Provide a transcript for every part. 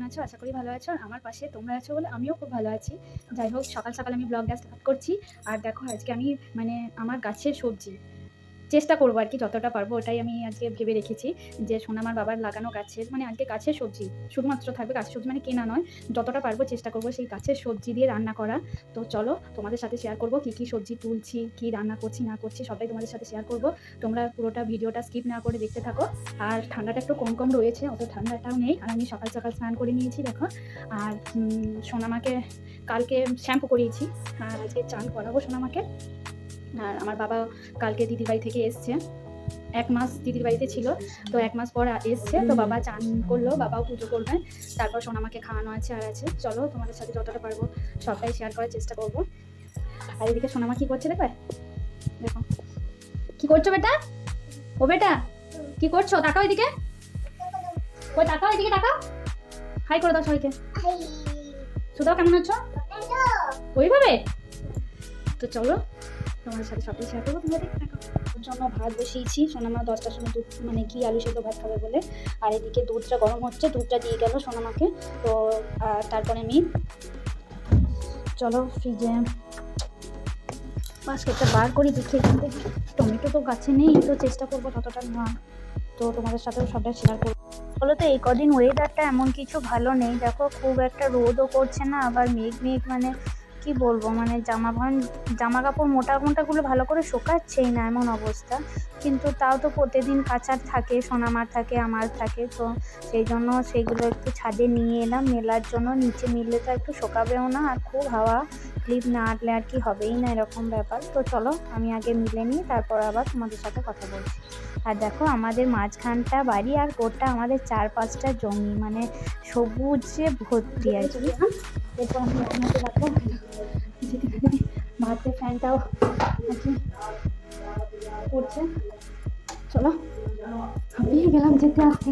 কেমন আছো? আশা করি ভালো আছো। আর আমার পাশে তোমরা আছো বলে আমিও খুব ভালো আছি। যাই হোক, সকাল সকাল আমি ব্লগটা স্টার্ট করছি। আর দেখো, আজকে আমি মানে আমার গাছের সবজি। চেষ্টা করব আর কি, যতটা পারব, ওটাই আমি আজকে ভেবে রেখেছি যে সোনামার বাবার লাগানো গাছের মানে আজকে গাছের সবজি, শুধুমাত্র থাকবে গাছের সবজি মানে কেনা নয়, যতটা পারব চেষ্টা করব সেই গাছের সবজি দিয়ে রান্না করা। তো চলো তোমাদের সাথে শেয়ার করব কী কী সবজি তুলছি, কী রান্না করছি, না করছি সবাই তোমাদের সাথে শেয়ার করব। তোমরা পুরোটা ভিডিওটা স্কিপ না করে দেখতে থাকো। আর ঠান্ডাটা একটু কম কম রয়েছে, অত ঠান্ডাটাও নেই। আর আমি সকাল সকাল স্নান করে নিয়েছি, দেখো। আর সোনামাকে কালকে শ্যাম্পু করিয়েছি। আর আজকে চান করাবো সোনামাকে। আর আমার বাবা কালকে দিদির বাড়ি থেকে এসছে। এক মাস দিদির বাড়িতে ছিল তো এক মাস পর এসছে তো বাবা চান করল বাবাও পুজো করবে তারপর সোনামাকে খাওয়ানো আছে আর আছে। চলো তোমাদের সাথে যতটা পারব সবটাই শেয়ার করার চেষ্টা করব। আর এদিকে সোনামা কি করছে দেখবে? দেখো। কি করছ বেটা? ও বেটা কি করছ? তাকাও এদিকে। ওই তাকাও এদিকে তাকাও। হাই করে দাও সবাইকে। সুদাও কেমন আছো? ওইভাবে? তো চলো। তোমার সাথে সবটাই শেয়ার করব। তোমরা দেখতে থাকো। জন্য ভাত বসিয়েছি। সোনামা দশটার সময় দুধ মানে কি আলু সেদ্ধ ভাত খাবে বলে। আর এদিকে দুধটা গরম হচ্ছে, দুধটা দিয়ে গেল সোনামাকে তো তারপরে আমি চলো ফ্রিজে বাস্কেটটা বার করি, দেখি থেকে। টমেটো তো গাছে নেই, তো চেষ্টা করব ততটা না। তো তোমাদের সাথেও সবটা শেয়ার করব। বলো তো, এই কদিন ওয়েদারটা এমন কিছু ভালো নেই? দেখো, খুব একটা রোদও করছে না, আবার মেঘ মেঘ মানে কি বলব মানে জামা জামা কাপড় মোটা মোটাগুলো ভালো করে শোকাচ্ছেই না এমন অবস্থা। কিন্তু তাও তো প্রতিদিন কাচার থাকে, সোনামার থাকে, আমার থাকে, তো সেই জন্য সেইগুলো একটু ছাদে নিয়ে এলাম। মেলার জন্য নিচে মিললে তো একটু শোকাবেও না, আর খুব হাওয়া ক্লিপ না আটলে আর কি হবেই না এরকম ব্যাপার। তো চলো, আমি আগে মিলে নিই, তারপর আবার তোমাদের সাথে কথা বলছি। আর দেখো, আমাদের মাঝখানটা বাড়ি আর গোটা আমাদের চার পাঁচটা জমি মানে সবুজে ভর্তি আর কি। ভাতের ফ্যানটাও করছে। চলো গেলাম যেতে আসতে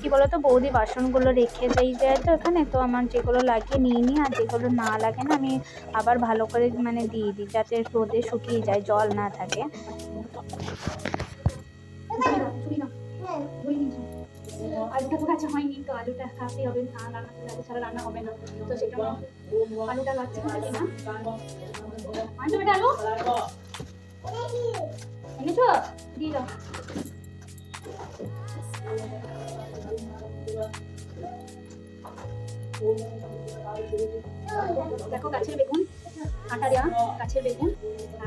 কি বলতো বৌদি বাসনগুলো রেখে যাই যায় তো এখানে তো আমার যেগুলো লাগে নিয়ে নিই আর যেগুলো না লাগে না আমি আবার ভালো করে মানে দিয়ে দিই যাতে রোদে শুকিয়ে যায় জল না থাকে। আলুটা তো কাছে হয়নি তো আলুটা কাছে হবে না রান্না করলে আলু। ছাড়া রান্না হবে না তো সেটা আলুটা লাগছে না কিনা আনছো বেটা আলু। এনেছো দিয়ে দাও দেখো গাছের বেগুন আটা দেওয়া, গাছের বেগুন,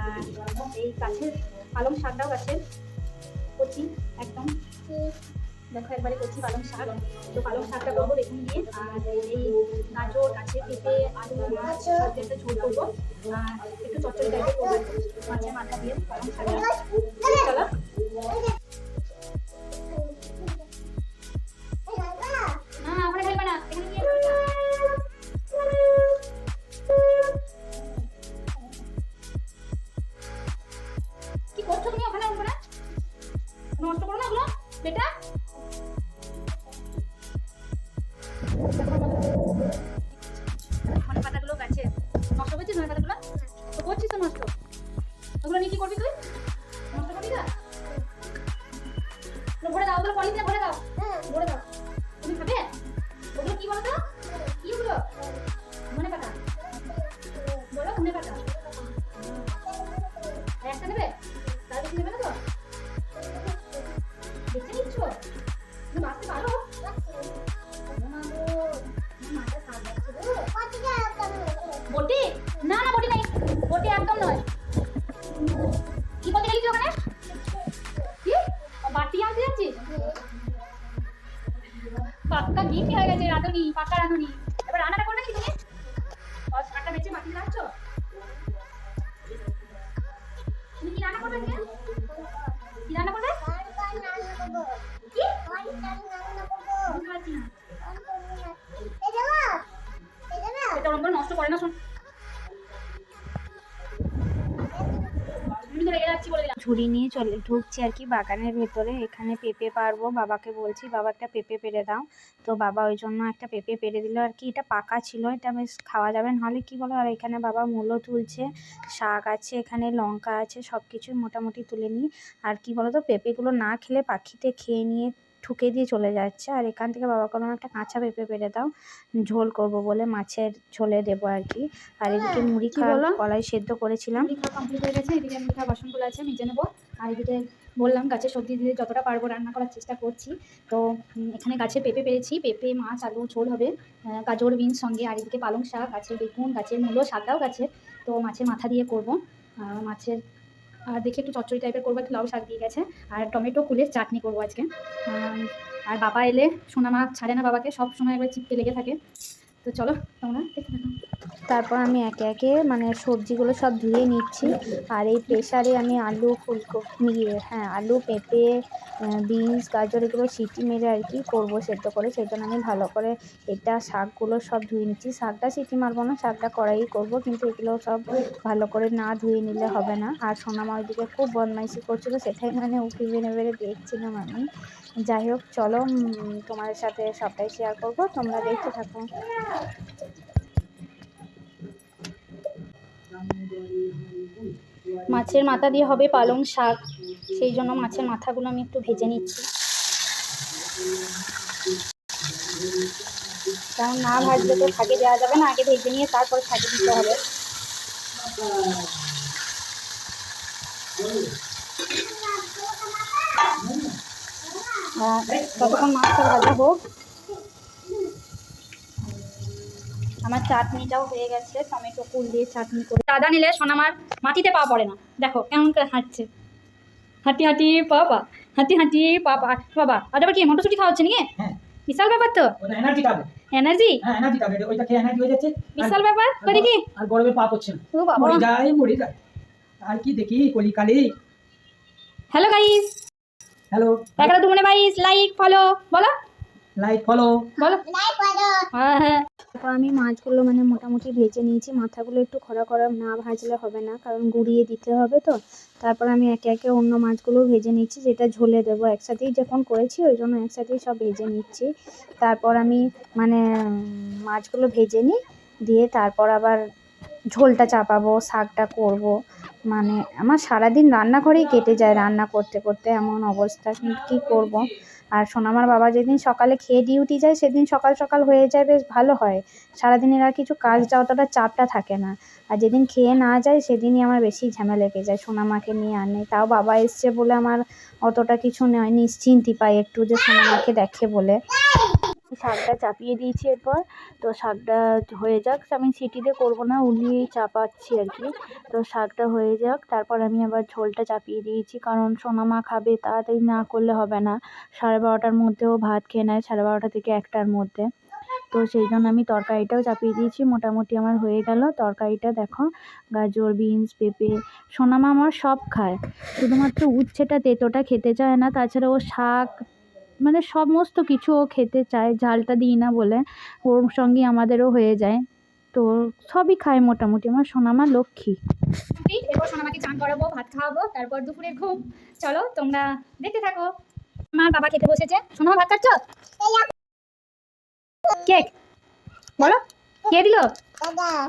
আর এই গাছের পালং শাকটাও গাছের কচি, একদম। দেখো একবারে করছি পালং শাক। তো পালং শাকটা করব বেগুন দিয়ে, আর এই গাজর, গাছের পেঁপে, আলু মাছ সব একটা ঝোল করব। আর একটু চচ্চড়ি টাইপের করব। মাছের মাথা দিয়ে পালং শাকটা। ওগুলো নিয়ে কি করবি তুই? যাচ্ছিস পাক্কা গিফট হয়ে গেছে রাঁধুনি পাক্কা রাঁধুনি। এবার রান্নাটা করবে কি তুমি? শাকটা বেঁচে মাটি রাখছ তুমি কি রান্না করবে কি রান্না করবে? কি? বুঝতে পারছি না। এটা ওরকম নষ্ট করে না শোন। ঝুড়ি নিয়ে চলে, ঢুকছি আর কি বাগানের ভেতরে। এখানে পেঁপে পারব বাবাকে বলছি, বাবা, একটা পেঁপে পেরে দাও। তো বাবা ওই জন্য একটা পেঁপে পেরে দিল। আর কি, এটা পাকা ছিল, এটা বেশ খাওয়া যাবে, নাহলে কী বলো? আর এখানে বাবা মূলো তুলছে, শাক আছে, এখানে লঙ্কা আছে সব কিছুই মোটামুটি তুলে নিই। আর কি বলো তো, পেঁপেগুলো না খেলে পাখিতে খেয়ে নিয়ে ঠুকে দিয়ে চলে যাচ্ছে। আর এখান থেকে বাবাকে বললাম একটা কাঁচা পেঁপে পেরে দাও ঝোল করব বলে মাছের ঝোলে দেবো আর কি। আর এদিকে মুড়ি কি খাওয়া কলাই সেদ্ধ করেছিলাম। মুড়ি কমপ্লিট হয়ে গেছে এদিকে মুড়ি খাওয়া বাসনগুলো আছে মেজে নেব। আর এদিকে বললাম গাছের সবজি দিয়ে যতটা পারব রান্না করার চেষ্টা করছি। তো এখানে গাছে পেঁপে পেরেছি পেঁপে মাছ আলু ঝোল হবে। গাজর বিনস সঙ্গে আর এদিকে পালং শাক গাছের বেগুন গাছের মূলো শাকটাও গাছের তো মাছের মাথা দিয়ে করব। মাছের আর দেখি একটু চচ্চড়ি টাইপের করব, একটু লাউ শাক দিয়ে গেছে। আর টমেটো, কুলের চাটনি করব আজকে। আর বাবা এলে সোনা মা ছাড়ে না বাবাকে, সব সময় একবার চিপকে লেগে থাকে। তো চলো তোমরা থাকো। তারপর আমি একে একে মানে সবজিগুলো সব ধুয়ে নিচ্ছি। আর এই প্রেশারে আমি আলু, ফুলকপি হ্যাঁ আলু, পেঁপে বিনস, গাজর, এগুলো সিটি মেরে আর কি করব সেদ্ধ করে। সেই জন্য আমি ভালো করে এটা শাকগুলো সব ধুয়ে নিচ্ছি। শাকটা সিটি মারবো না, শাকটা কড়াই করব, কিন্তু এগুলো সব ভালো করে না ধুয়ে নিলে হবে না। আর সোনামা ওইদিকে খুব বদমাইশি করছিল, সেটাই মানে উঠে বেড়ে বেড়ে দেখছিলাম আমি। যাই হোক, চলো তোমাদের সাথে সবটাই শেয়ার করব। তোমরা দেখতে থাকো। মাছের মাথা দিয়ে হবে পালং শাক। সেই জন্য মাছের মাথাগুলো আমি একটু ভেজে নিচ্ছি। কারণ না ভাজলে তো শাকে দেওয়া যাবে না, আগে ভেজে নিয়ে তারপরে শাকে দিতে হবে। ততক্ষণ মাছটা ভাজা হোক। আমার চাটনিটাও হয়ে গেছে টমেটো ফুল দিয়ে চাটনি করে। দাদা নিলে সোনামার মাটিতে পা পড়ে না। দেখো কেমন করে হাঁটছে। হাঁটি হাঁটি পা পা হাঁটি হাঁটি পা পা বাবা। আর আবার কি মটরশুটি খাওয়া হচ্ছে নাকি? হ্যাঁ। বিশাল ব্যাপার তো। এনার্জি ট্যাবলেট এনার্জি হ্যাঁ এনার্জি ট্যাবলেট ওইটা খেয়ে এনার্জি হয়ে যাচ্ছে। বিশাল ব্যাপার? করে কি? আর গরমে পা পড়ছে না। ও বাবা। মরে যায় মরে যায়। আর কি দেখি কলিকালি হ্যালো গাইস হ্যালো এগারো দুমনে বাইশ লাইক ফলো বলো। লাইক ফলো বলো। হ্যাঁ হ্যাঁ। তারপর আমি মাছগুলো মানে মোটামুটি ভেজে নিয়েছি। মাথাগুলো একটু খরা খরা না ভাজলে হবে না কারণ গুঁড়িয়ে দিতে হবে তো। তারপর আমি একে একে অন্য মাছগুলো ভেজে নিচ্ছি যেটা ঝোলে দেবো একসাথেই যখন করেছি ওই জন্য একসাথেই সব ভেজে নিচ্ছি। তারপর আমি মানে মাছগুলো ভেজে নিই দিয়ে তারপর আবার ঝোলটা চাপাবো শাকটা করব। মানে আমার সারাদিন রান্নাঘরেই কেটে যায় রান্না করতে করতে এমন অবস্থা। কিন্তু কী করব? আর সোনামার বাবা যেদিন সকালে খেয়ে ডিউটি যায়, সেদিন সকাল সকাল হয়ে যায়, বেশ ভালো হয়। সারাদিনের আর কিছু কাজটা অতটা চাপটা থাকে না। আর যেদিন খেয়ে না যায়, সেদিনই আমার বেশি ঝামেলা লেগে যায়। সোনামাকে নিয়ে আনে। তাও বাবা এসছে বলে আমার অতটা কিছু নয়, নিশ্চিন্তি পাই একটু যে সোনামাকে দেখে বলে। শাকটা চাপিয়ে দিয়েছি এরপর। তো শাকটা হয়ে যাক, আমি সিটিতে করব না উলিয়েই চাপাচ্ছি আর কি। তো শাকটা হয়ে যাক, তারপর আমি আবার ঝোলটা চাপিয়ে দিয়েছি, কারণ সোনামা খাবে, তাড়াতাড়ি না করলে হবে না। সাড়ে বারোটার মধ্যেও ভাত খেয়ে নেয়, সাড়ে বারোটা থেকে একটার মধ্যে। তো সেই জন্য আমি তরকারিটাও চাপিয়ে দিয়েছি, মোটামুটি আমার হয়ে গেল। তরকারিটা দেখো, গাজর, বিনস, পেঁপে সোনামা আমার সব খায়। শুধুমাত্র উচ্ছেটা তেঁতোটা খেতে চায় না, তাছাড়া ও শাক মানে সমস্ত কিছু ও খেতে চায় ঝালটা দিই না বলে। ওর সঙ্গে আমাদেরও হয়ে যায়। তো সবই খায় মোটামুটি। আমার সোনামা লক্ষ্মী। এরপর সোনামাকে চান করাবো ভাত খাওয়াবো তারপর দুপুরে ঘুম। চলো তোমরা দেখতে থাকো। আমার বাবা খেতে বসেছে। সোনামা ভাত খাচ্ছ? কেক। বলো কে দিল?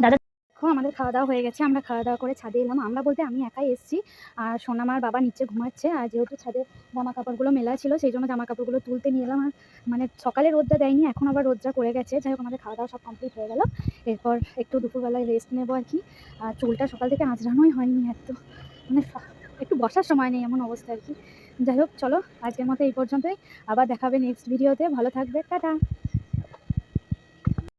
দাদা দেখো, আমাদের খাওয়া দাওয়া হয়ে গেছে, আমরা খাওয়া দাওয়া করে ছাদে এলাম। আমরা বলতে আমি একাই এসেছি, আর সোনামার বাবা নিচে ঘুমাচ্ছে, আর যেহেতু ছাদে জামা কাপড়গুলো মেলা ছিল, সেই জন্য জামা কাপড়গুলো তুলতে নিয়ে এলাম। আর মানে সকালে রোদটা দেয়নি, এখন আবার রোদটা করে গেছে। যাই হোক, আমাদের খাওয়া দাওয়া সব কমপ্লিট হয়ে গেল। এরপর একটু দুপুরবেলায় রেস্ট নেব আর কি। আর চুলটা সকাল থেকে আঁচড়ানোই হয়নি এত। মানে একটু বসার সময় নেই এমন অবস্থা আর কি। যাই হোক, চলো, আজকের মতো এই পর্যন্তই। আবার দেখাবে নেক্সট ভিডিওতে ভালো থাকবে, টাটা!